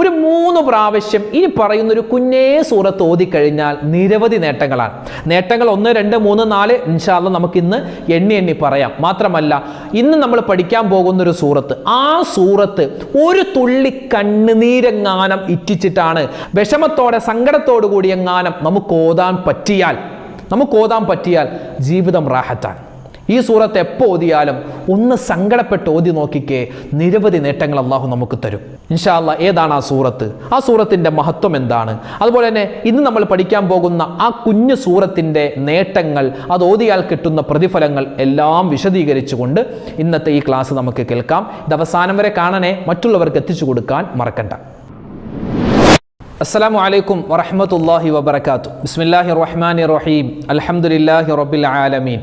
ഒരു മൂന്ന് പ്രാവശ്യം ഇനി പറയുന്ന ഒരു കുഞ്ഞേ സൂറത്ത് ഓതിക്കഴിഞ്ഞാൽ നിരവധി നേട്ടങ്ങളാണ്. നേട്ടങ്ങൾ ഒന്ന് രണ്ട് മൂന്ന് നാല് ഇൻഷാല്ല നമുക്ക് ഇന്ന് എണ്ണി എണ്ണി പറയാം. മാത്രമല്ല ഇന്ന് നമ്മൾ പഠിക്കാൻ പോകുന്ന ഒരു സൂറത്ത് ആ സൂറത്ത് ഒരു തുള്ളി കണ്ണുനീരെങ്ങാനം ഇറ്റിച്ചിട്ടാണ് വിഷമത്തോടെ സങ്കടത്തോടു കൂടി എങ്ങാനം നമുക്ക് ഓതാൻ പറ്റിയാൽ നമുക്ക് ഓതാൻ പറ്റിയാൽ ജീവിതം റാഹത്താണ്. ഈ സൂറത്ത് എപ്പോൾ ഓതിയാലും ഒന്ന് സങ്കടപ്പെട്ട് ഓതി നോക്കിക്കേ നിരവധി നേട്ടങ്ങൾ അള്ളാഹു നമുക്ക് തരും. ഇൻഷാല്ല ഏതാണ് ആ സൂറത്ത്? ആ സൂറത്തിന്റെ മഹത്വം എന്താണ്? അതുപോലെ തന്നെ ഇന്ന് നമ്മൾ പഠിക്കാൻ പോകുന്ന ആ കുഞ്ഞു സൂറത്തിന്റെ നേട്ടങ്ങൾ അത് ഓതിയാൽ കിട്ടുന്ന പ്രതിഫലങ്ങൾ എല്ലാം വിശദീകരിച്ചുകൊണ്ട് ഇന്നത്തെ ഈ ക്ലാസ് നമുക്ക് കേൾക്കാം. ഇത് അവസാനം വരെ കാണണേ മറ്റുള്ളവർക്ക് എത്തിച്ചു കൊടുക്കാൻ മറക്കണ്ട. അസ്സലാമു അലൈക്കും വറഹമത്തല്ലാഹി വബർക്കാത്തു ബിസ്മില്ലാഹി റഹ്മാൻ റഹീം. അലഹമുല്ലാഹി റബ്ബിൽ ആലമീൻ.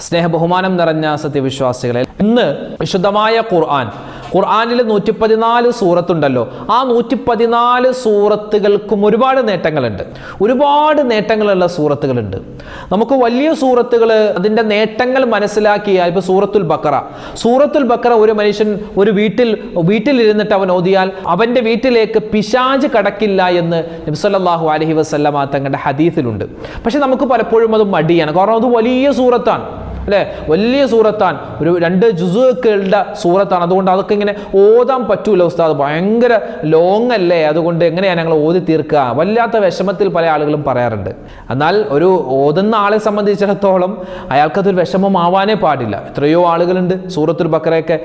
സ്നേഹ ബഹുമാനം നിറഞ്ഞ സത്യവിശ്വാസികളെ. ഇന്ന് വിശുദ്ധമായ ഖുർആൻ. ഖുർആാനിൽ നൂറ്റി പതിനാല് സൂറത്തുണ്ടല്ലോ. ആ നൂറ്റി പതിനാല് സൂറത്തുകൾക്കും ഒരുപാട് നേട്ടങ്ങളുണ്ട്. ഒരുപാട് നേട്ടങ്ങളുള്ള സൂറത്തുകളുണ്ട്. നമുക്ക് വലിയ സൂറത്തുകൾ അതിന്റെ നേട്ടങ്ങൾ മനസ്സിലാക്കിയാൽ ഇപ്പോൾ സൂറത്തുൽ ബക്കറ. സൂറത്തുൽ ബക്കറ ഒരു മനുഷ്യൻ ഒരു വീട്ടിൽ വീട്ടിലിരുന്നിട്ട് അവൻ ഓതിയാൽ അവന്റെ വീട്ടിലേക്ക് പിശാജ് കടക്കില്ല എന്ന് നബ്സല്ലാഹു അലഹി വസ്ലമ തങ്ങളുടെ ഹദീസിലുണ്ട്. പക്ഷെ നമുക്ക് പലപ്പോഴും അത് മടിയാണ്. കാരണം അത് വലിയ സൂറത്താണ്. അല്ലേ? വലിയ സൂറത്താൻ ഒരു രണ്ട് ജുസുക്കളുടെ സൂറത്താണ്. അതുകൊണ്ട് അതൊക്കെ ഇങ്ങനെ ഓതാൻ പറ്റൂല ഉസ്താദ്. ഭയങ്കര ലോങ് അല്ലേ അതുകൊണ്ട് എങ്ങനെയാണ് ഞങ്ങൾ ഓതി തീർക്കുക? വല്ലാത്ത വിഷമത്തിൽ പല ആളുകളും പറയാറുണ്ട്. എന്നാൽ ഒരു ഓതുന്ന ആളെ സംബന്ധിച്ചിടത്തോളം അയാൾക്കതൊരു വിഷമമാവാനേ പാടില്ല. എത്രയോ ആളുകളുണ്ട് സൂറത്തുൽ ബക്കറയൊക്കെ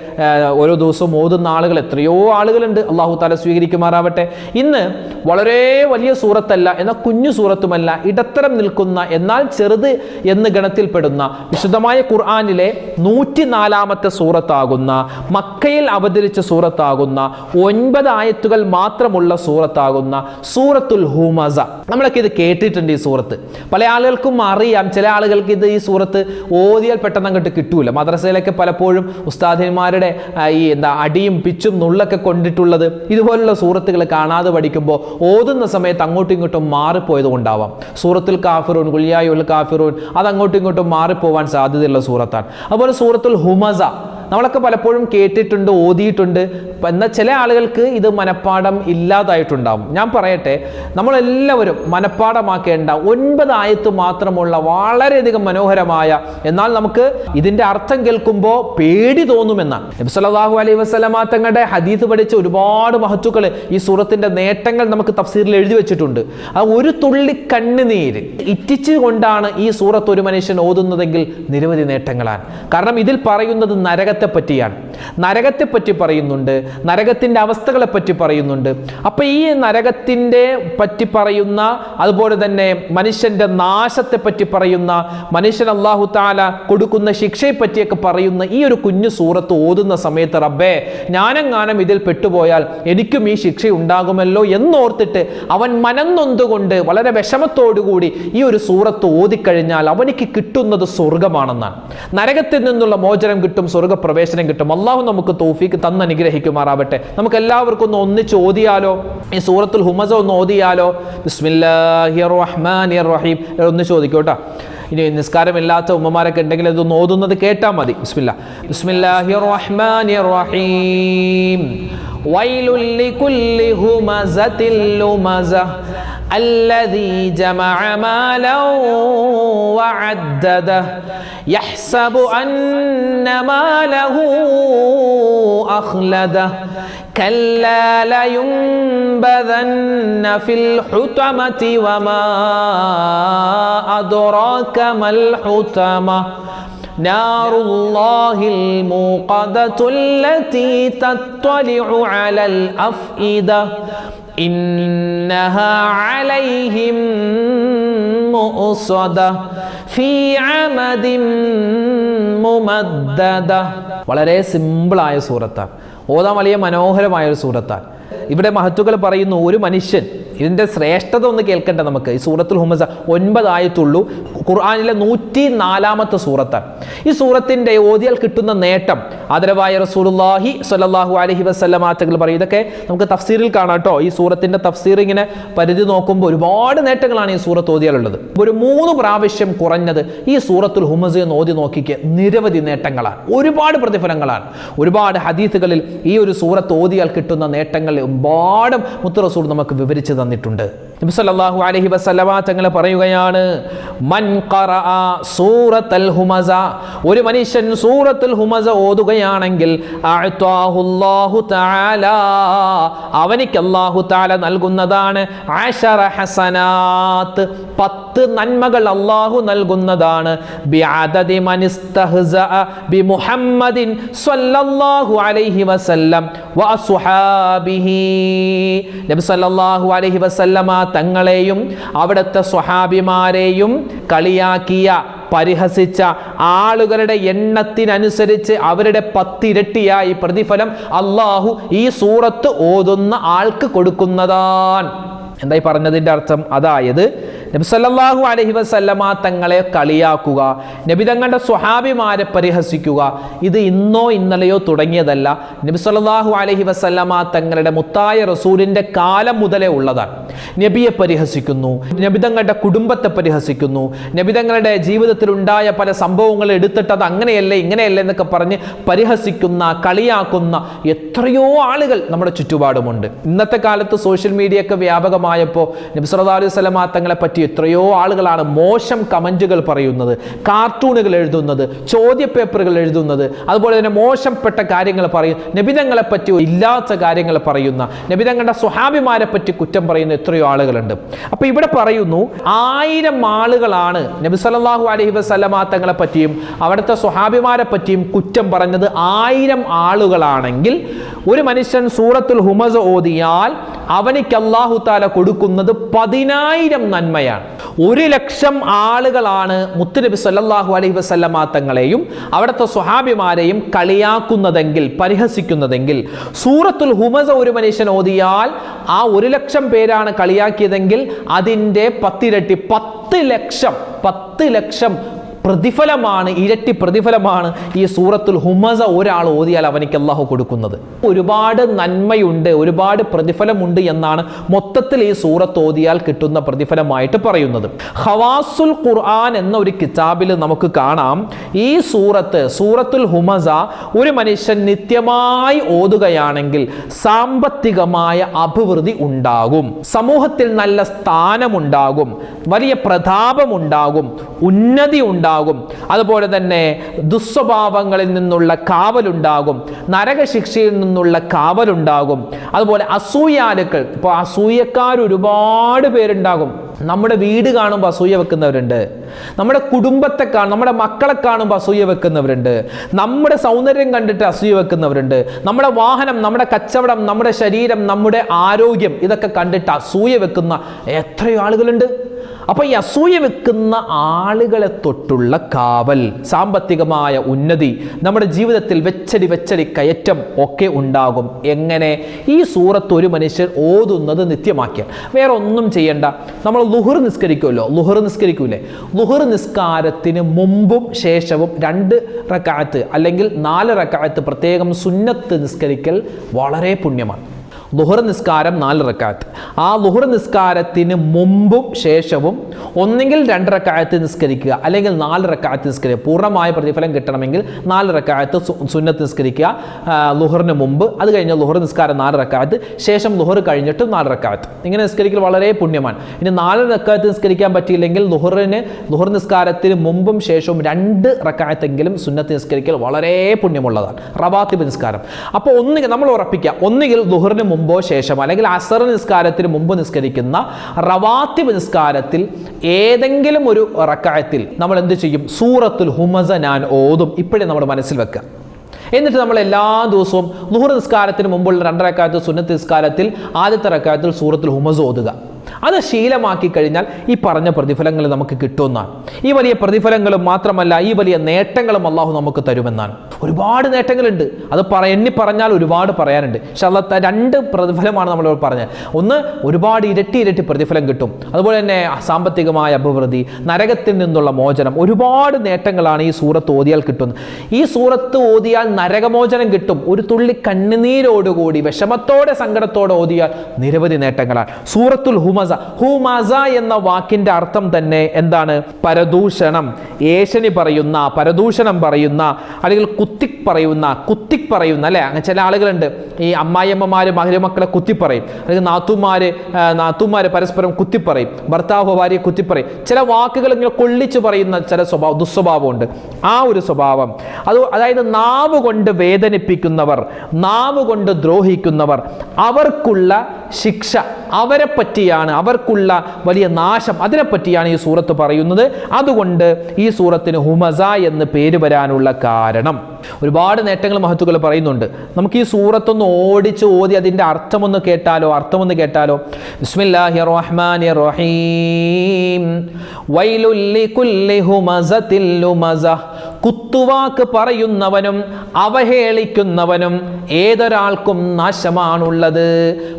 ഓരോ ദിവസവും ഓതുന്ന ആളുകൾ എത്രയോ ആളുകളുണ്ട് അള്ളാഹു താല സ്വീകരിക്കുമാറാവട്ടെ. ഇന്ന് വളരെ വലിയ സൂറത്തല്ല എന്നാൽ കുഞ്ഞു സൂറത്തുമല്ല ഇടത്തരം നിൽക്കുന്ന എന്നാൽ ചെറുത് എന്ന് ഗണത്തിൽപ്പെടുന്ന വിശുദ്ധമായ ഖുർആാനിലെ നൂറ്റി നാലാമത്തെ സൂറത്താകുന്ന മക്കയിൽ അവതരിച്ച സൂറത്താകുന്ന ഒൻപത് ആയത്തുകൾ മാത്രമുള്ള സൂറത്താകുന്ന സൂറത്തുൽ ഹുമസ. നമ്മളൊക്കെ ഇത് കേട്ടിട്ടുണ്ട് ഈ സൂറത്ത്. പല ആളുകൾക്കും അറിയാം ചില ആളുകൾക്ക് ഇത് ഈ സൂറത്ത് ഓതിയാൽ പെട്ടെന്ന് അങ്ങോട്ട് കിട്ടൂല. മദ്രസയിലൊക്കെ പലപ്പോഴും ഉസ്താദിന്മാരുടെ ഈ എന്താ അടിയും പിച്ചും നുള്ളൊക്കെ കൊണ്ടിട്ടുള്ളത് ഇതുപോലുള്ള സൂറത്തുകൾ കാണാതെ പഠിക്കുമ്പോൾ ഓതുന്ന സമയത്ത് അങ്ങോട്ടും ഇങ്ങോട്ടും മാറിപ്പോയത് കൊണ്ടാവാം സൂറത്തുൽ കാഫിറൂൻ ഗുലിയായുൽ കാഫിറൂൻ അത് അങ്ങോട്ടും ഇങ്ങോട്ടും മാറിപ്പോവാൻ സാധ്യതയുള്ള സൂറത്താണ്. അതുപോലെ സൂറത്തുൽ ഹുമസ. നമ്മളൊക്കെ പലപ്പോഴും കേട്ടിട്ടുണ്ട് ഓതിയിട്ടുണ്ട്. എന്നാൽ ചില ആളുകൾക്ക് ഇത് മനഃപ്പാടം ഇല്ലാതായിട്ടുണ്ടാവും. ഞാൻ പറയട്ടെ നമ്മളെല്ലാവരും മനഃപ്പാടമാക്കേണ്ട ഒൻപത് ആയത്ത് മാത്രമുള്ള വളരെയധികം മനോഹരമായ എന്നാൽ നമുക്ക് ഇതിന്റെ അർത്ഥം കേൾക്കുമ്പോൾ പേടി തോന്നുമെന്നാണ്. നബി സല്ലല്ലാഹു അലൈഹി വസല്ലമ തങ്ങളുടെ ഹദീസ് പഠിച്ച ഒരുപാട് മഹത്തുക്കൾ ഈ സൂറത്തിന്റെ നേട്ടങ്ങൾ നമുക്ക് തഫ്സീറിൽ എഴുതി വെച്ചിട്ടുണ്ട്. ആ ഒരു തുള്ളി കണ്ണുനീര് ഇറ്റിച്ചു കൊണ്ടാണ് ഈ സൂറത്ത് ഒരു മനുഷ്യൻ ഓതുന്നതെങ്കിൽ നിരവധി നേട്ടങ്ങളാണ്. കാരണം ഇതിൽ പറയുന്നത് നരകത്തെ പറ്റിയാണ് നരകത്തെ പറ്റി പറയുന്നുണ്ട് നരകത്തിന്റെ അവസ്ഥകളെ പറ്റി പറയുന്നുണ്ട്. അപ്പോൾ ഈ നരകത്തിന്റെ പറ്റി പറയുന്ന അതുപോലെ തന്നെ മനുഷ്യന്റെ നാശത്തെ പറ്റി പറയുന്ന മനുഷ്യൻ അള്ളാഹു താല കൊടുക്കുന്ന ശിക്ഷയെ പറ്റിയൊക്കെ പറയുന്ന ഈ ഒരു കുഞ്ഞു സൂറത്ത് ഓതുന്ന സമയത്ത് റബ്ബേ ഞാനെങ്ങാനും ഇതിൽ പെട്ടുപോയാൽ എനിക്കും ഈ ശിക്ഷ ഉണ്ടാകുമല്ലോ എന്നോർത്തിട്ട് അവൻ മനന്നൊന്തുകൊണ്ട് വളരെ വിഷമത്തോടുകൂടി ഈ ഒരു സൂറത്ത് ഓതിക്കഴിഞ്ഞാൽ അവനിക്ക് കിട്ടുന്നത് സ്വർഗമാണെന്നാണ് നരകത്തിൽ നിന്നുള്ള മോചനം കിട്ടും പ്രവേശനം കിട്ടും. അള്ളാഹു നമുക്ക് തോഫിക്ക് തന്ന് അനുഗ്രഹിക്കുമാറാവട്ടെ. നമുക്ക് എല്ലാവർക്കും ഒന്ന് ഒന്നിച്ച് ഓതിയാലോ ഈ സൂറത്തുൽ ഹുമസ ഒന്ന് ഓതിയാലോ? റഹീം ഒന്ന് ചോദിക്കൂ കേട്ടോ ഇനി നിസ്കാരമില്ലാത്ത ഉമ്മമാരൊക്കെ ഉണ്ടെങ്കിൽ ഇതൊന്ന് ഓതുന്നത് കേട്ടാൽ മതി. ബിസ്മില്ല. റഹീം الذي جمع مالا وعدده. يحسب أن ماله أخلده. كلا لينبذن في الحطمة وما أدراك ما الحطمة. نار الله الموقدة التي تطلع على الأفئدة. إنها عليهم مؤصدة في عمد ممددة വളരെ സിമ്പിളായ സൂറത്താണ് ഓതാൻ വലിയ മനോഹരമായ ഒരു സൂറത്താണ് ഇവിടെ മഹത്തുക്കൾ പറയുന്നു ഒരു മനുഷ്യൻ ഇതിന്റെ ശ്രേഷ്ഠത ഒന്ന് കേൾക്കണ്ട നമുക്ക്. ഈ സൂറത്തുൽ ഹുമസ ഒൻപതായത്തുള്ളൂ ഖുർആാനിലെ നൂറ്റി നാലാമത്തെ സൂറത്താണ്. ഈ സൂറത്തിന്റെ ഓതിയാൽ കിട്ടുന്ന നേട്ടം ആദരവായ റസൂലുള്ളാഹി സ്വല്ലല്ലാഹു അലൈഹി വസ്ലമാറ്റകൾ പറയും. ഇതൊക്കെ നമുക്ക് തഫ്സീറിൽ കാണാം കേട്ടോ. ഈ സൂറത്തിന്റെ തഫ്സീർ ഇങ്ങനെ പരിധി നോക്കുമ്പോൾ ഒരുപാട് നേട്ടങ്ങളാണ് ഈ സൂറത്ത് ഓതിയാലുള്ളത്. ഒരു മൂന്ന് പ്രാവശ്യം കുറഞ്ഞത് ഈ സൂറത്തുൽ ഹുമസ് എന്ന് ഓതി നോക്കിക്ക് നിരവധി നേട്ടങ്ങളാണ്. ഒരുപാട് പ്രതിഫലങ്ങളാണ്. ഒരുപാട് ഹദീസുകളിൽ ഈ ഒരു സൂറത്ത് ഓതിയാൽ കിട്ടുന്ന നേട്ടങ്ങൾ ഒരുപാട് മുത്തു റസൂൽ നമുക്ക് വിവരിച്ചു തന്നിട്ടുണ്ട്. നബി സല്ലല്ലാഹു അലൈഹി വസല്ലമ തങ്ങൾ പറയുകയാണ് മൻ സൂറത്തുൽ ഹുമസ ഒരു മനുഷ്യൻ സൂറത്തുൽ ഹുമസ ഓതുകയാണെങ്കിൽ അവനിക്ക് അല്ലാഹു തആല നൽകുന്നതാണ് ആശറ ഹസനാത്ത് പത്ത് നന്മകൾ അല്ലാഹു നൽകുന്നതാണ് ബിഅദദി മൻ ഇസ്തഹ്സഅ ബി സ്വല്ലല്ലാഹു അലൈഹി വസല്ലം വഅസ്ഹാബിഹി നബി സല്ലല്ലാഹു അലൈഹി വസല്ലമ തങ്ങളെയും അവിടുത്തെ സ്വഹാബിമാരെയും കളിയാക്കിയ പരിഹസിച്ച ആളുകളുടെ എണ്ണത്തിനനുസരിച്ച് അവരുടെ പത്തിരട്ടിയായി പ്രതിഫലം അള്ളാഹു ഈ സൂറത്ത് ഓതുന്ന ആൾക്ക് കൊടുക്കുന്നതാണ് എന്തായി പറഞ്ഞതിന്റെ അർത്ഥം? അതായത് നബി അലഹി വസല്ലമ തങ്ങളെ കളിയാക്കുക നബി തങ്ങളുടെ സ്വഹാബിമാരെ പരിഹസിക്കുക ഇത് ഇന്നോ ഇന്നലെയോ തുടങ്ങിയതല്ല. നബി സല്ലല്ലാഹു അലൈഹി വസല്ലമ തങ്ങളുടെ മുത്തായ റസൂലിന്റെ കാലം മുതലേ ഉള്ളതാണ്. നബിയെ പരിഹസിക്കുന്നു നബി തങ്ങളുടെ കുടുംബത്തെ പരിഹസിക്കുന്നു നബി തങ്ങളുടെ ജീവിതത്തിൽ ഉണ്ടായ പല സംഭവങ്ങൾ എടുത്തിട്ട് അത് അങ്ങനെയല്ലേ ഇങ്ങനെയല്ലേ എന്നൊക്കെ പറഞ്ഞ് പരിഹസിക്കുന്ന കളിയാക്കുന്ന എത്രയോ ആളുകൾ നമ്മുടെ ചുറ്റുപാടുമുണ്ട്. ഇന്നത്തെ കാലത്ത് സോഷ്യൽ മീഡിയ ഒക്കെ വ്യാപകമായപ്പോൾ നബി സല്ലല്ലാഹു അലൈഹി തങ്ങളെ പറ്റി എത്രയോ ആളുകളാണ് മോശം കമന്റുകൾ പറയുന്നത് കാർട്ടൂണുകൾ എഴുതുന്നത് ചോദ്യ പേപ്പറുകൾ എഴുതുന്നത് അതുപോലെ തന്നെ മോശപ്പെട്ട കാര്യങ്ങൾ പറയും നബിതങ്ങളെ പറ്റി ഇല്ലാത്ത കാര്യങ്ങൾ പറയുന്ന നബിതങ്ങളുടെ സ്വഹാഭിമാരെ പറ്റി കുറ്റം പറയുന്ന എത്രയോ ആളുകളുണ്ട്. അപ്പൊ ഇവിടെ പറയുന്നു ആയിരം ആളുകളാണ് നബി സല്ലല്ലാഹു അലഹി വസല്ലമ തങ്ങളെ പറ്റിയും അവിടുത്തെ സ്വഹാഭിമാരെ പറ്റിയും കുറ്റം പറഞ്ഞത് ആയിരം ആളുകളാണെങ്കിൽ ഒരു മനുഷ്യൻ സൂറത്തുൽ ഹുമസ് ഓതിയാൽ അവനിക്ക് അള്ളാഹു താല കൊടുക്കുന്നത് പതിനായിരം നന്മയാണ്. ഒരു ലക്ഷം ആളുകളാണ് മുത്തുനബി സല്ലാഹു അലൈഹി വസല്ലമ തങ്ങളെയും അവിടുത്തെ സ്വഹാബിമാരെയും കളിയാക്കുന്നതെങ്കിൽ പരിഹസിക്കുന്നതെങ്കിൽ സൂറത്തുൽ ഹുമസ ഒരു മനുഷ്യൻ ഓതിയാൽ ആ ഒരു ലക്ഷം പേരാണ് കളിയാക്കിയതെങ്കിൽ അതിന്റെ പത്തിരട്ടി പത്ത് ലക്ഷം പത്ത് ലക്ഷം പ്രതിഫലമാണ് ഇരട്ടി പ്രതിഫലമാണ് ഈ സൂറത്തുൽ ഹുമസ ഒരാൾ ഓതിയാൽ അവനിക്ക് അള്ളാഹു കൊടുക്കുന്നത്. ഒരുപാട് നന്മയുണ്ട് ഒരുപാട് പ്രതിഫലമുണ്ട് എന്നാണ് മൊത്തത്തിൽ ഈ സൂറത്ത് ഓതിയാൽ കിട്ടുന്ന പ്രതിഫലമായിട്ട് പറയുന്നത്. ഹവാസുൽ ഖുർആൻ എന്ന ഒരു കിതാബിൽ നമുക്ക് കാണാം. ഈ സൂറത്ത് സൂറത്തുൽ ഹുമസ ഒരു മനുഷ്യൻ നിത്യമായി ഓതുകയാണെങ്കിൽ സാമ്പത്തികമായ അഭിവൃദ്ധി ഉണ്ടാകും. സമൂഹത്തിൽ നല്ല സ്ഥാനമുണ്ടാകും വലിയ പ്രതാപമുണ്ടാകും ഉന്നതി ഉണ്ടാകും. അതുപോലെ തന്നെ ദുസ്വഭാവങ്ങളിൽ നിന്നുള്ള കാവലുണ്ടാകും. നരകശിക്ഷയിൽ നിന്നുള്ള കാവലുണ്ടാകും. അതുപോലെ അസൂയാലുക്കൾ. ഇപ്പോൾ അസൂയക്കാർ ഒരുപാട് പേരുണ്ടാകും. നമ്മുടെ വീട് കാണുമ്പോൾ അസൂയ വെക്കുന്നവരുണ്ട്. നമ്മുടെ കുടുംബത്തെ കാണും നമ്മുടെ മക്കളെ കാണുമ്പോൾ അസൂയ വെക്കുന്നവരുണ്ട്. നമ്മുടെ സൗന്ദര്യം കണ്ടിട്ട് അസൂയ വെക്കുന്നവരുണ്ട്. നമ്മുടെ വാഹനം നമ്മുടെ കച്ചവടം നമ്മുടെ ശരീരം നമ്മുടെ ആരോഗ്യം ഇതൊക്കെ കണ്ടിട്ട് അസൂയ വെക്കുന്ന എത്രയോ ആളുകളുണ്ട്. അപ്പൊ ഈ അസൂയ വെക്കുന്ന ആളുകളെ തൊട്ടുള്ള കാവൽ സാമ്പത്തികമായ ഉന്നതി നമ്മുടെ ജീവിതത്തിൽ വെച്ചടി വെച്ചടി കയറ്റം ഒക്കെ ഉണ്ടാകും. എങ്ങനെ? ഈ സൂറത്ത് ഒരു മനുഷ്യൻ ഓതുന്നത് നിത്യമാക്കിയാൽ. വേറെ ഒന്നും ചെയ്യണ്ട. നമ്മൾ ലുഹർ നിസ്കരിക്കുമല്ലോ. ലുഹർ നിസ്കരിക്കൂലേ? ലുഹർ നിസ്കാരത്തിന് മുമ്പും ശേഷവും രണ്ട് റക്കായത്ത് അല്ലെങ്കിൽ നാല് റക്കായത്ത് പ്രത്യേകം സുന്നത്ത് നിസ്കരിക്കൽ വളരെ പുണ്യമാണ്. ലുഹർ നിസ്കാരം നാല് റക്കായത്ത് ആ ലുഹർ നിസ്കാരത്തിന് മുമ്പും ശേഷവും ഒന്നെങ്കിൽ രണ്ട് റക്കായത്ത് നിസ്കരിക്കുക അല്ലെങ്കിൽ നാല് റക്കായത്ത് നിസ്കരിക്കുക. പൂർണമായ പ്രതിഫലം കിട്ടണമെങ്കിൽ നാല് റക്കായത്ത് സുന്നത്ത് നിസ്കരിക്കുക ലുഹറിന് മുമ്പ്. അത് കഴിഞ്ഞ് ലുഹർ നിസ്കാരം നാല് റക്കായത്ത് ശേഷം ലുഹർ കഴിഞ്ഞിട്ട് നാല് റക്കായത്ത് ഇങ്ങനെ നിസ്കരിക്കൽ വളരെ പുണ്യമാണ്. ഇനി നാല് റക്കായത്ത് നിസ്കരിക്കാൻ പറ്റിയില്ലെങ്കിൽ ലുഹറിന് ലുഹർ നിസ്കാരത്തിന് മുമ്പും ശേഷവും രണ്ട് റക്കായത്തെങ്കിലും സുന്നത്ത് നിസ്കരിക്കൽ വളരെ പുണ്യമുള്ളതാണ്. റബാത്തിബ് നിസ്കാരം. അപ്പോൾ ഒന്നുകിൽ നമ്മൾ ഉറപ്പിക്കുക ഒന്നുകിൽ ലുഹറിന് മുമ്പോ ശേഷമോ അല്ലെങ്കിൽ അസർ നിസ്കാരത്തിന് മുമ്പ് നിസ്കരിക്കുന്ന റവാത്തിബ് നിസ്കാരത്തിൽ ഏതെങ്കിലും ഒരു റക്കായത്തിൽ നമ്മൾ എന്ത് ചെയ്യും? സൂറത്തുൽ ഹുമസ ഞാൻ ഓതും. ഇപ്പോഴേ നമ്മുടെ മനസ്സിൽ വെക്കുക എന്നിട്ട് നമ്മൾ എല്ലാ ദിവസവും ലുഹർ നിസ്കാരത്തിന് മുമ്പുള്ള രണ്ടരക്കാലത്ത് സുന്നത്ത് നിസ്കാരത്തിൽ ആദ്യത്തെ റക്കായത്തിൽ സൂറത്തിൽ ഹുമസ് ഓതുക. അത് ശീലമാക്കി കഴിഞ്ഞാൽ ഈ പറഞ്ഞ പ്രതിഫലങ്ങൾ നമുക്ക് കിട്ടുമെന്നാണ്. ഈ വലിയ പ്രതിഫലങ്ങളും മാത്രമല്ല ഈ വലിയ നേട്ടങ്ങളും അള്ളാഹു നമുക്ക് തരുമെന്നാണ്. ഒരുപാട് നേട്ടങ്ങളുണ്ട്. അത് പറ എണ്ണി പറഞ്ഞാൽ ഒരുപാട് പറയാനുണ്ട്. അല്ല രണ്ട് പ്രതിഫലമാണ് നമ്മൾ പറഞ്ഞത്. ഒന്ന് ഒരുപാട് ഇരട്ടി ഇരട്ടി പ്രതിഫലം കിട്ടും. അതുപോലെ തന്നെ സാമ്പത്തികമായ അഭിവൃദ്ധി നരകത്തിൽ നിന്നുള്ള മോചനം ഒരുപാട് നേട്ടങ്ങളാണ് ഈ സൂറത്ത് ഓതിയാൽ കിട്ടുന്നത്. ഈ സൂറത്ത് ഓതിയാൽ നരകമോചനം കിട്ടും. ഒരു തുള്ളി കണ്ണുനീരോടുകൂടി വിഷമത്തോടെ സങ്കടത്തോടെ ഓതിയാൽ നിരവധി നേട്ടങ്ങളാണ്. സൂറത്തുൽ ഹുമസ ഹുമസ എന്ന വാക്കിന്റെ അർത്ഥം തന്നെ എന്താണ്? പരദൂഷണം. ഏഷണി പറയുന്ന പരദൂഷണം പറയുന്ന അല്ലെങ്കിൽ കുത്തി പറയുന്ന കുത്തി പറയുന്ന അല്ലേ? അങ്ങനെ ചില ആളുകളുണ്ട്. ഈ അമ്മായിയമ്മമാർ മരുമക്കളെ കുത്തിപ്പറയും. അല്ലെങ്കിൽ നാത്തുമാർ നാത്തുമാർ പരസ്പരം കുത്തിപ്പറയും. ഭർത്താവ് ഭാര്യയെ കുത്തിപ്പറയും. ചില വാക്കുകൾ ഇങ്ങനെ കൊള്ളിച്ചു പറയുന്ന ചില സ്വഭാവം ദുസ്വഭാവമുണ്ട്. ആ ഒരു സ്വഭാവം. അത് അതായത് നാവ് കൊണ്ട് വേദനിപ്പിക്കുന്നവർ നാവ് കൊണ്ട് ദ്രോഹിക്കുന്നവർ അവർക്കുള്ള ശിക്ഷ അവരെ പറ്റിയാണ് അവർക്കുള്ള വലിയ നാശം അതിനെ പറ്റിയാണ് ഈ സൂറത്ത് പറയുന്നത്. അതുകൊണ്ട് ഈ സൂറത്തിന് ഹുമസ എന്ന് പേര് വരാനുള്ള കാരണം. ഒരുപാട് നേട്ടങ്ങൾ മഹത്തുക്കൾ പറയുന്നുണ്ട്. നമുക്ക് ഈ സൂറത്തൊന്ന് ഓടിച്ച് ഓതി അതിന്റെ അർത്ഥമൊന്ന് കേട്ടാലോ അർത്ഥമൊന്ന് കേട്ടാലോ? ബിസ്മില്ലാഹി റഹ്മാനി റഹീം വൈലുല്ലി കുത്തുവാക്ക് പറയുന്നവനും അവഹേളിക്കുന്നവനും ഏതൊരാൾക്കും നാശമാണുള്ളത്.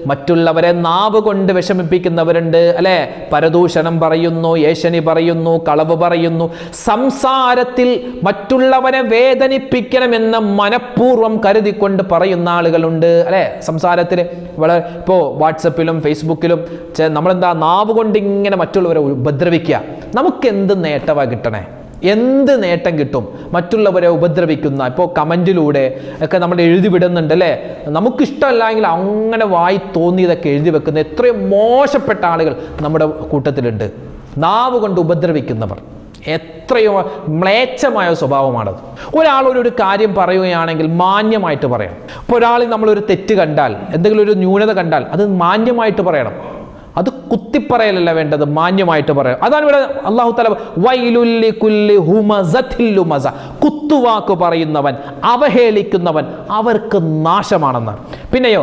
മറ്റുള്ളവരെ നാവ് കൊണ്ട് വിഷമിപ്പിക്കുന്നവരുണ്ട് അല്ലെ? പരദൂഷണം പറയുന്നു ഏശനി പറയുന്നു കളവ് പറയുന്നു. സംസാരത്തിൽ മറ്റുള്ളവരെ വേദനിപ്പിക്കണമെന്ന് മനഃപൂർവം കരുതിക്കൊണ്ട് പറയുന്ന ആളുകളുണ്ട് അല്ലെ? സംസാരത്തിൽ വളരെ ഇപ്പോൾ വാട്സപ്പിലും ഫേസ്ബുക്കിലും നമ്മളെന്താ നാവ് കൊണ്ട് ഇങ്ങനെ മറ്റുള്ളവരെ ഉപദ്രവിക്കുക. നമുക്ക് എന്ത് നേട്ടമാണ് കിട്ടണേ? എന്ത് നേട്ടം കിട്ടും? മറ്റുള്ളവരെ ഉപദ്രവിക്കുന്ന ഇപ്പോൾ കമന്റിലൂടെ ഒക്കെ നമ്മൾ എഴുതി വിടുന്നുണ്ട് അല്ലേ? നമുക്കിഷ്ടമല്ലെങ്കിൽ അങ്ങനെ വായി തോന്നിയതൊക്കെ എഴുതി വെക്കുന്ന എത്രയും മോശപ്പെട്ട ആളുകൾ നമ്മുടെ കൂട്ടത്തിലുണ്ട്. നാവ് കൊണ്ട് ഉപദ്രവിക്കുന്നവർ. എത്രയോ മ്ലേച്ഛമായ സ്വഭാവമാണത്. ഒരാളോട് ഒരു കാര്യം പറയുകയാണെങ്കിൽ മാന്യമായിട്ട് പറയാം. ഇപ്പോൾ ഒരാളിൽ നമ്മളൊരു തെറ്റ് കണ്ടാൽ എന്തെങ്കിലും ഒരു ന്യൂനത കണ്ടാൽ അത് മാന്യമായിട്ട് പറയണം. അത് കുത്തിപ്പറയലല്ല വേണ്ടത് മാന്യമായിട്ട് പറയാം അതാണ് ഇവിടെ അള്ളാഹു തല വൈലുല്ലി കുല്ലി ഹുമസ കുത്തുവാക്ക് പറയുന്നവൻ അവഹേളിക്കുന്നവൻ അവർക്ക് നാശമാണെന്ന്. പിന്നെയോ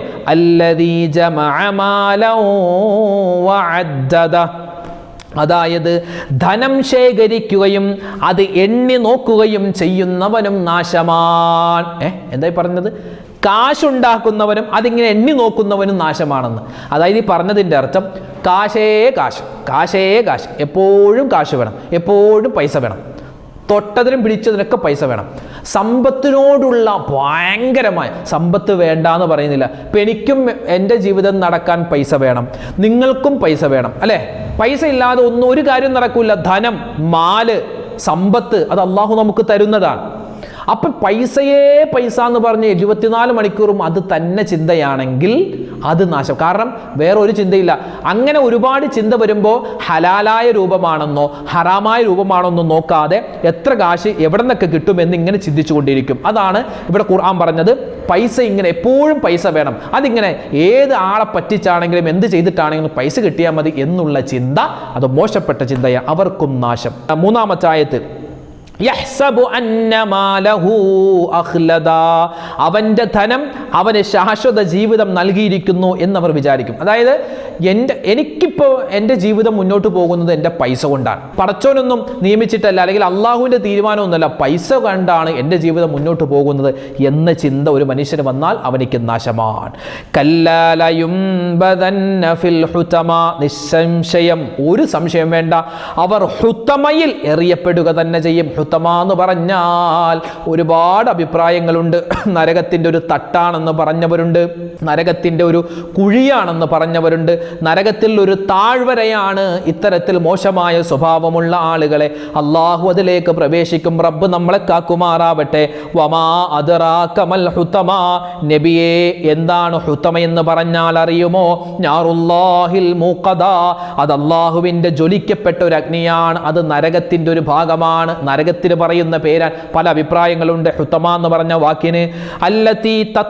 അതായത് ധനം ശേഖരിക്കുകയും അത് എണ്ണി നോക്കുകയും ചെയ്യുന്നവനും നാശമാൻ ഏ എന്തായി പറഞ്ഞത്? കാശുണ്ടാക്കുന്നവനും അതിങ്ങനെ എണ്ണി നോക്കുന്നവനും നാശമാണെന്ന്. അതായത് ഈ പറഞ്ഞതിന്റെ അർത്ഥം കാശേ കാശ് കാശേ കാശ്. എപ്പോഴും കാശ് വേണം എപ്പോഴും പൈസ വേണം. തൊട്ടതിനും പിടിച്ചതിനൊക്കെ പൈസ വേണം. സമ്പത്തിനോടുള്ള ഭയങ്കരമായ സമ്പത്ത് വേണ്ട എന്ന് പറയുന്നില്ല. ഇപ്പം എനിക്കും എന്റെ ജീവിതം നടക്കാൻ പൈസ വേണം നിങ്ങൾക്കും പൈസ വേണം അല്ലേ? പൈസ ഇല്ലാതെ ഒന്നും ഒരു കാര്യം നടക്കില്ല ധനം മാൽ സമ്പത്ത് അത് അള്ളാഹു നമുക്ക് തരുന്നതാണ്. അപ്പം പൈസയേ പൈസ എന്ന് പറഞ്ഞ് ഇരുപത്തിനാല് മണിക്കൂറും അത് തന്നെ ചിന്തയാണെങ്കിൽ അത് നാശം. കാരണം വേറെ ഒരു ചിന്തയില്ല. അങ്ങനെ ഒരുപാട് ചിന്ത വരുമ്പോൾ ഹലാലായ രൂപമാണെന്നോ ഹറാമായ രൂപമാണെന്നോ നോക്കാതെ എത്ര കാശ് എവിടെ നിന്നൊക്കെ കിട്ടുമെന്ന് ഇങ്ങനെ ചിന്തിച്ചു കൊണ്ടിരിക്കും അതാണ് ഇവിടെ ഖുർആൻ പറഞ്ഞത്. പൈസ ഇങ്ങനെ എപ്പോഴും പൈസ വേണം. അതിങ്ങനെ ഏത് ആളെ പറ്റിച്ചാണെങ്കിലും എന്ത് ചെയ്തിട്ടാണെങ്കിലും പൈസ കിട്ടിയാൽ മതി എന്നുള്ള ചിന്ത അത് മോശപ്പെട്ട ചിന്തയാണ് അവർക്കും നാശം. മൂന്നാമത്തെ ആയത്തിൽ യഹ്സബു അന്ന മാലഹു അഖ്ലദ അവൻ്റെ ധനം അവന് ശാശ്വത ജീവിതം നൽകിയിരിക്കുന്നു എന്നവർ വിചാരിക്കും. അതായത് എന്റെ എനിക്കിപ്പോൾ എന്റെ ജീവിതം മുന്നോട്ട് പോകുന്നത് എന്റെ പൈസ കൊണ്ടാണ്. പടച്ചോനൊന്നും നിയമിച്ചിട്ടല്ല അല്ലെങ്കിൽ അള്ളാഹുവിന്റെ തീരുമാനമൊന്നുമല്ല പൈസ കൊണ്ടാണ് എന്റെ ജീവിതം മുന്നോട്ട് പോകുന്നത് എന്ന ചിന്ത ഒരു മനുഷ്യന് വന്നാൽ അവനിക്ക് നാശമാണ്. ഹുതമ നിസ്സംശയം. ഒരു സംശയം വേണ്ട അവർ ഹുത്തമയിൽ എറിയപ്പെടുക തന്നെ ചെയ്യും. ഹുത്തമ എന്ന് പറഞ്ഞാൽ ഒരുപാട് അഭിപ്രായങ്ങളുണ്ട്. നരകത്തിന്റെ ഒരു തട്ടാണെന്ന് പറഞ്ഞവരുണ്ട്. നരകത്തിന്റെ ഒരു കുഴിയാണെന്ന് പറഞ്ഞവരുണ്ട്. നരകത്തിൽ ഒരു താഴ്വരയാണ് ഇത്തരത്തിൽ മോശമായ സ്വഭാവമുള്ള ആളുകളെ. അള്ളാഹു അതിലേക്ക് പ്രവേശിക്കും. റബ്ബ് നമ്മളെ കാക്കുമാറാവട്ടെ. വമാ അതറാക്കമൽ ഹുത്തമ. നബിയെ എന്താണ് ഹുത്തമ എന്ന് പറഞ്ഞാൽ അറിയുമോ? ഞാറുല്ലാഹിൽ മൂക്കത അത് അള്ളാഹുവിന്റെ ജ്വലിക്കപ്പെട്ട ഒരു അഗ്നിയാണ്. അത് നരകത്തിന്റെ ഒരു ഭാഗമാണ്. നരകത്തിന് പറയുന്ന പേരാൻ പല അഭിപ്രായങ്ങളുണ്ട്. ഹുത്തമ എന്ന് പറഞ്ഞ വാക്കിന്. അല്ലത്തി അഫ്ഇദ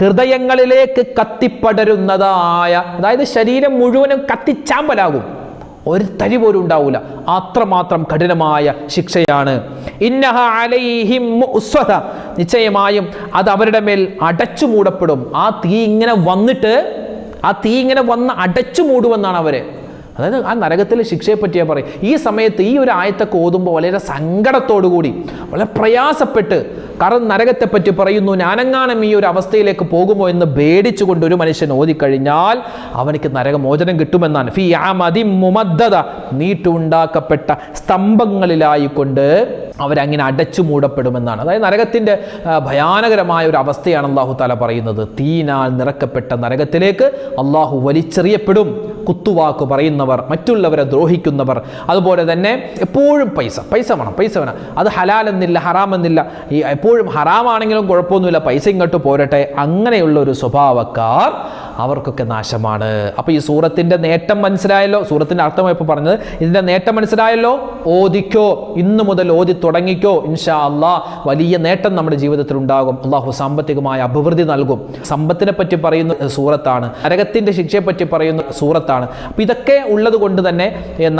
ഹൃദയങ്ങളിലേക്ക് കത്തിപ്പടരുന്നതായ അതായത് ശരീരം മുഴുവനും കത്തിച്ചാമ്പലാകും. ഒരു തരി പോലും ഉണ്ടാവില്ല അത്രമാത്രം കഠിനമായ ശിക്ഷയാണ്. ഇന്നഹ അലൈഹിം. നിശ്ചയമായും അത് അവരുടെ മേൽ അടച്ചു മൂടപ്പെടും. ആ തീ ഇങ്ങനെ വന്നിട്ട് ആ തീ ഇങ്ങനെ വന്ന് അടച്ചു മൂടുമെന്നാണ് അവർ. അതായത് ആ നരകത്തിലെ ശിക്ഷയെ പറ്റിയാ പറയും. ഈ സമയത്ത് ഈ ഒരു ആയത്തൊക്കെ ഓതുമ്പോൾ വളരെ സങ്കടത്തോടു കൂടി വളരെ പ്രയാസപ്പെട്ട് കാരണം നരകത്തെ പറ്റി പറയുന്നു ഞാനെങ്ങാനും ഈ ഒരു അവസ്ഥയിലേക്ക് പോകുമോ എന്ന് പേടിച്ചുകൊണ്ട് ഒരു മനുഷ്യൻ ഓതിക്കഴിഞ്ഞാൽ അവനിക്ക് നരകമോചനം കിട്ടുമെന്നാണ്. ഫി ആമതി മുമദ്ദത നീട്ടുണ്ടാക്കപ്പെട്ട സ്തംഭങ്ങളിലായിക്കൊണ്ട് അവരങ്ങനെ അടച്ചു മൂടപ്പെടുമെന്നാണ്. അതായത് നരകത്തിന്റെ ഭയാനകരമായ ഒരു അവസ്ഥയാണ് അള്ളാഹു താല പറയുന്നത്. തീനാൽ നിറക്കപ്പെട്ട നരകത്തിലേക്ക് അള്ളാഹു വലിച്ചെറിയപ്പെടും. കുത്തുവാക്ക് പറയുന്നവർ മറ്റുള്ളവരെ ദ്രോഹിക്കുന്നവർ. അതുപോലെ തന്നെ എപ്പോഴും പൈസ പൈസ വേണം പൈസ വേണം. അത് ഹലാലെന്നില്ല ഹറാമെന്നില്ല. ഈ എപ്പോഴും ഹറാമാണെങ്കിലും കുഴപ്പമൊന്നുമില്ല പൈസ ഇങ്ങോട്ട് പോരട്ടെ. അങ്ങനെയുള്ള ഒരു സ്വഭാവക്കാർ അവർക്കൊക്കെ നാശമാണ്. അപ്പോൾ ഈ സൂറത്തിന്റെ നേട്ടം മനസ്സിലായല്ലോ? സൂറത്തിന്റെ അർത്ഥമായപ്പോൾ പറഞ്ഞത്? ഇതിന്റെ നേട്ടം മനസ്സിലായല്ലോ? ഓദിക്കോ ഇന്നു മുതൽ ഓതി തുടങ്ങിക്കോ. ഇൻഷാ അള്ളാ വലിയ നേട്ടം നമ്മുടെ ജീവിതത്തിൽ ഉണ്ടാകും. അള്ളാഹു സാമ്പത്തികമായ അഭിവൃദ്ധി നൽകും. സമ്പത്തിനെ പറ്റി പറയുന്ന സൂറത്താണ്. നരകത്തിന്റെ ശിക്ഷയെ പറ്റി പറയുന്ന സൂറത്താണ്. അപ്പോൾ ഇതൊക്കെ ഉള്ളത് കൊണ്ട് തന്നെ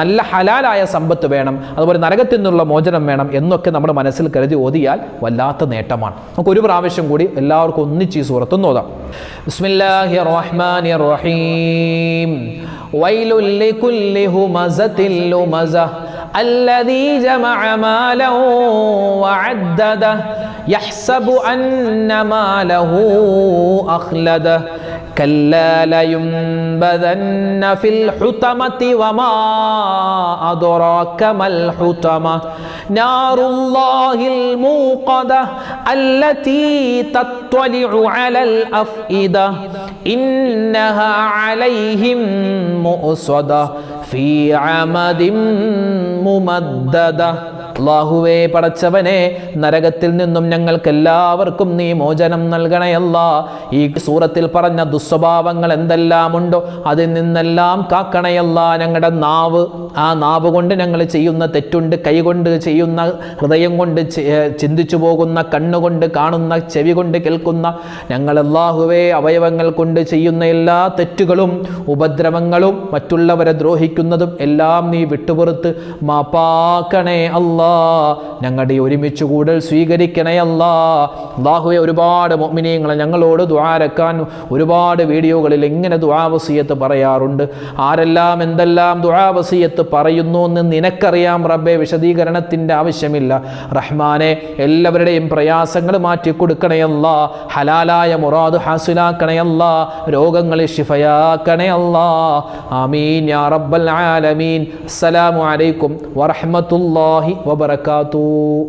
നല്ല ഹലാലായ സമ്പത്ത് വേണം. അതുപോലെ നരകത്തിൽ നിന്നുള്ള മോചനം വേണം എന്നൊക്കെ നമ്മുടെ മനസ്സിൽ കരുതി ഓതിയാൽ വല്ലാത്ത നേട്ടമാണ്. നമുക്ക് ഒരു പ്രാവശ്യം കൂടി എല്ലാവർക്കും ഒന്നിച്ച് ഈ സൂറത്തൊന്ന് നോതാം ബിസ്മില്ലാഹി റഹ്മാനി റഹീം ലുമസ. الذي جمع ماله وعدده يحسب أن ماله أخلده. كلا لينبذن في الحطمة وما أدراك ما الحطمة. نار الله الموقدة التي تطلع على الأفئدة إنها عليهم مؤصدة. في عمد ممددة അള്ളാഹുവേ പടച്ചവനെ നരകത്തിൽ നിന്നും ഞങ്ങൾക്ക് എല്ലാവർക്കും നീ മോചനം നൽകണയല്ല ഈ സൂറത്തിൽ പറഞ്ഞ ദുസ്വഭാവങ്ങൾ എന്തെല്ലാം ഉണ്ടോ അതിൽ നിന്നെല്ലാം കാക്കണയല്ല ഞങ്ങളുടെ നാവ് ആ നാവ് കൊണ്ട് ഞങ്ങൾ ചെയ്യുന്ന തെറ്റുണ്ട് കൈകൊണ്ട് ചെയ്യുന്ന ഹൃദയം കൊണ്ട് ചിന്തിച്ചു പോകുന്ന കണ്ണുകൊണ്ട് കാണുന്ന ചെവി കൊണ്ട് കേൾക്കുന്ന ഞങ്ങൾ അല്ലാഹുവേ അവയവങ്ങൾ കൊണ്ട് ചെയ്യുന്ന എല്ലാ തെറ്റുകളും ഉപദ്രവങ്ങളും മറ്റുള്ളവരെ ദ്രോഹിക്കുന്നതും എല്ലാം നീ വിട്ടുപുറത്ത് മാപ്പാക്കണേ അല്ലാ. ഞങ്ങളുടെ ഒരുമിച്ച് കൂടൽ സ്വീകരിക്കണേ അള്ളാഹുവെ ഒരുപാട് മൊമിനിയങ്ങളെ ഞങ്ങളോട് ദ്വാരക്കാൻ ഒരുപാട് വീഡിയോകളിൽ ഇങ്ങനെ ദ്വാവസീയത്ത് പറയാറുണ്ട്. ആരെല്ലാം എന്തെല്ലാം ദ്വാവസീയത്ത് പറയുന്നു എന്ന് നിനക്കറിയാം റബ്ബെ വിശദീകരണത്തിന്റെ ആവശ്യമില്ല. റഹ്മാനെ എല്ലാവരുടെയും പ്രയാസങ്ങൾ മാറ്റി കൊടുക്കണയല്ല ഹലാലായ മുറാദ് ഹാസിലാക്കണയല്ല രോഗങ്ങളെ ഷിഫയാക്കണയല്ല ആമീൻ യാ റബ്ബൽ ആലമീൻ. അസ്സലാമു അലൈക്കും വറഹ്മത്തുള്ളാഹി wabarakatuh.